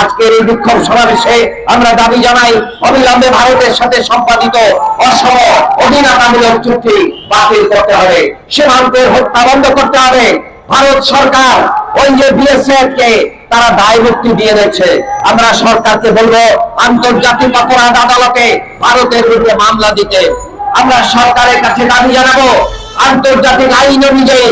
আজকের এই বিক্ষোভ সমাবেশে আমরা দাবি জানাই, অবিলম্বে ভারতের সাথে সম্পাদিত অসম অধীনতামূলক চুক্তি বাতিল করতে হবে। সীমান্তের হত্যা বন্ধ করতে হবে। ভারত সরকার, ওই যে বিএসএফ কে তারা দায় মুক্তি দিয়ে দিচ্ছে আমরা সরকারকে বলব, আন্তর্জাতিক অপরাধ আদালতে ভারতের বিরুদ্ধে মামলা দিতে। আমরা সরকারের কাছে দাবি জানাব, আন্তর্জাতিক আইন অনুযায়ী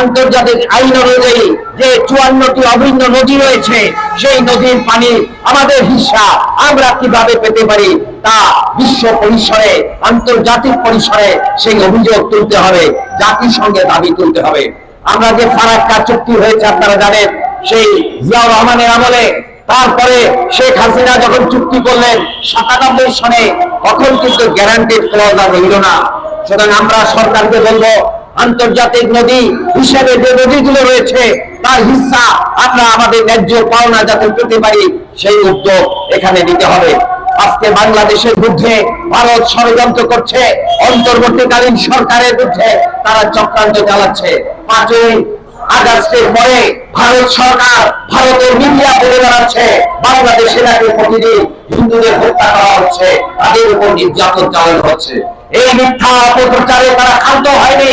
আন্তর্জাতিক আইন অনুযায়ী যে চুয়ান্নটি অভিন্ন নদী রয়েছে, সেই নদীর পানি আমাদের হিস্সা আমরা কীভাবে পেতে পারি তা বিশ্ব পরিসরে, আন্তর্জাতিক পরিসরে সেই অভিযোগ তুলতে হবে, জাতিসংঘে দাবি তুলতে হবে। আমরা যে ফারাক্কা চুক্তি হয়েছে, আপনারা জানেন, সেই জিয়াউর রহমানের আমলে, তারপরে শেখ হাসিনা যখন চুক্তি করলেন, সাতানব্বই সনে, তখন কিন্তু গ্যারান্টেড ক্লজ আর রইল না। সুতরাং আমরা সরকারকে বলব আন্তর্জাতিক নদী হিসেবে যে নদীগুলো রয়েছে, তার হিস্সা আমরা আমাদের ন্যায্য পাওনা যাতে পেতে পারি সেই উদ্যোগ এখানে নিতে হবে। আজকে বাংলাদেশের বিরুদ্ধে ভারত ষড়যন্ত্র করছে, অন্তর্বর্তীকালীন সরকারের বিরুদ্ধে তারা চক্রান্ত চালাচ্ছে। পাঁচই আগস্টের পরে ভারত সরকার ভারতের মিডিয়া বলে বেড়াচ্ছে বাংলাদেশের আগে প্রতিদিন হিন্দুদের হত্যা করা হচ্ছে, তাদের উপর নির্যাতন চালানো হচ্ছে। এই মিথ্যা অপপ্রচারে তারা ক্ষান্ত হয়নি।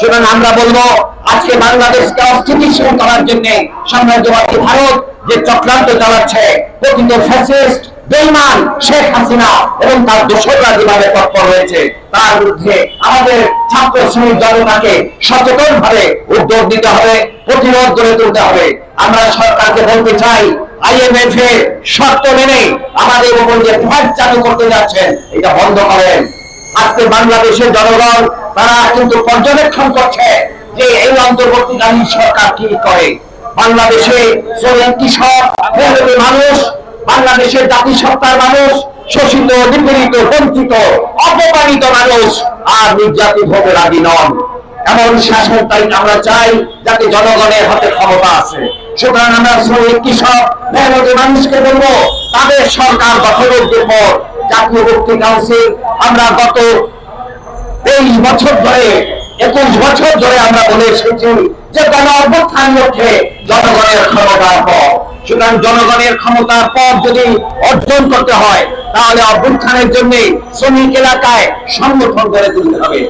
সুতরাং আমরা বলব, আজকে বাংলাদেশকে অস্থিতিশীল করার জন্য সাম্রাজ্যবাদী ভারত যে চক্রান্ত চালাচ্ছে প্রকৃত ফ্যাসিস্ট বেইমান শেখ হাসিনা এবং তার দোসররা যেভাবে তৎপর হয়েছে, তার বিরুদ্ধে আমাদের ছাত্র শ্রমিক জনতাকে সচেতন ভাবে উদ্যোগ দিতে হবে, প্রতিরোধ গড়ে তুলতে হবে। আমরা সরকারকে বলতে চাই, আইএমএফ এর শর্ত মেনে আমাদের উপর যে ভ্যাট চালু করতে যাচ্ছেন, এটা বন্ধ করেন। আজকে বাংলাদেশের জনগণ তারা কিন্তু পর্যবেক্ষণ করছে যে এই অন্তর্বর্তীকালীন সরকার কি করে। বাংলাদেশে শ্রমিক কৃষক মানুষ, বাংলাদেশের জাতিসত্তার মানুষ, শোষিত, নিপীড়িত, বঞ্চিত, অপমানিত মানুষ আর নির্যাতিত হতে রাজি নন। এমন শাসন তাই আমরা চাই যাতে জনগণের হাতে ক্ষমতা আছে। সুতরাং আমরা শ্রমিক কৃষক মেহনতি মানুষকে বলব, তাদের সরকার গঠনের পর জাতীয় মুক্তি কাউন্সিল আমরা গত বছর ধরে, একুশ বছর ধরে আমরা বলে এসেছি যে গণ অভ্যুত্থান লক্ষ্যে জনগণের ক্ষমতার পর সুতরাং জনগণের ক্ষমতার পর যদি অর্জন করতে হয়, তাহলে অভ্যুত্থানের জন্য শ্রমিক এলাকায় সংগঠন করে তুলতে হবে।